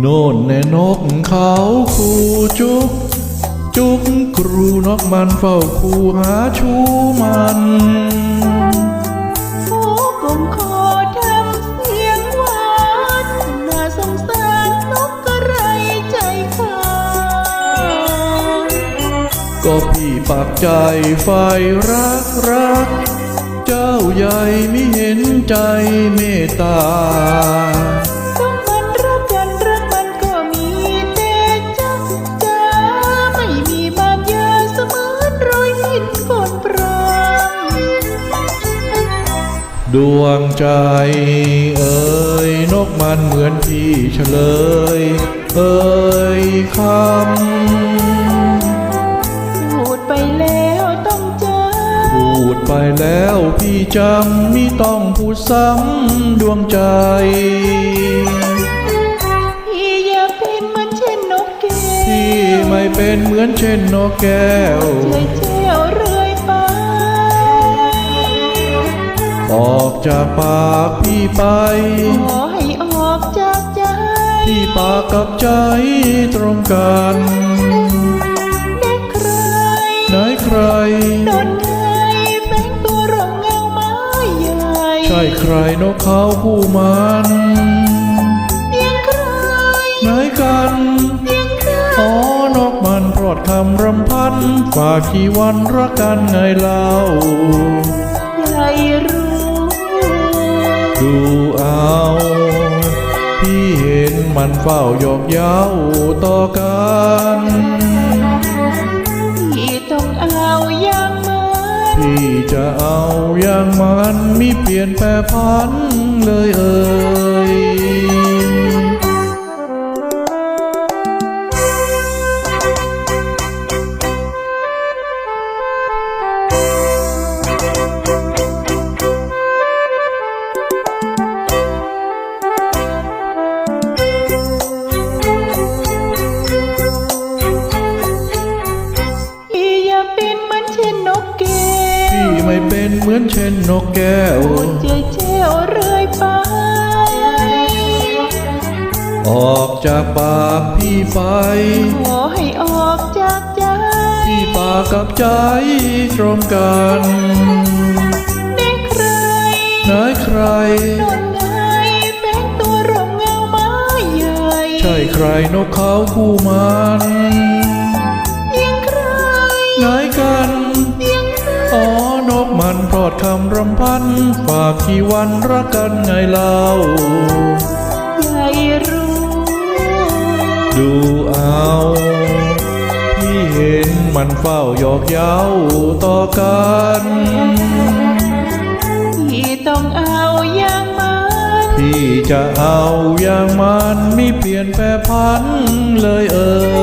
โน่นแน่นกเขาคู่จุก จุกครูนกมันเฝ้าคู่หาชูมัน ก็พี่ปากใจไฟรักรัก เจ้าใหญ่ไม่เห็นใจเมตตาต้องมันรักกันรักมันก็มีแต่จ้าจ้าไม่มีบางอย่างเสมือนรอยลิ้นคนปรางดวงใจเอ่ยนกมันเหมือนพี่เฉลย เอ่ยคำ จำไม่ต้องพูดซ้ำดวงใจ พี่อย่าเป็นเหมือนเช่นนกแก้วพี่ไม่เป็นเหมือนเช่นนกแก้วเฉยเจ้วเรื่อยไป ออกจากปากพี่ไป ขอให้ออกจากใจ พี่ปากกับใจตรงกันเด็กใครไหนใคร โดน ใช่ใครนกเขาผู้มันเสียงใครไหนกันเสียงใครอ๋อนกมันพรอดคำรำพันฝากกี่วันรักกันไงเล่าใหญ่รู้ ดูเอาพี่เห็นมันเฝ้าหยอกเย้าต่อกัน พี่จะเอาอย่างมันมิเปลี่ยนแปรพันเลยเอ่ มือนเช่นนกแก้วพูดเจ้ยเจ้วเรื่อยไป ออกจากปากพี่ไป ขอให้ออกจากใจพี่ปากกับใจตรงกันเด็กใครไหนใคร โดนไงแฝงตัวรองเงาไม้ใหญ่ ใช่ใครนกเขาคู่มัน คำรำพันฝากกี่วันรักกันไงเล่าใหญ่รู้ ดูเอาพี่เห็นมันเฝ้าหยอกเย้าต่อกันพี่ต้องเอาอย่างมันพี่จะเอาอย่างมันไม่เปลี่ยนแปรพันเลยเอ่ย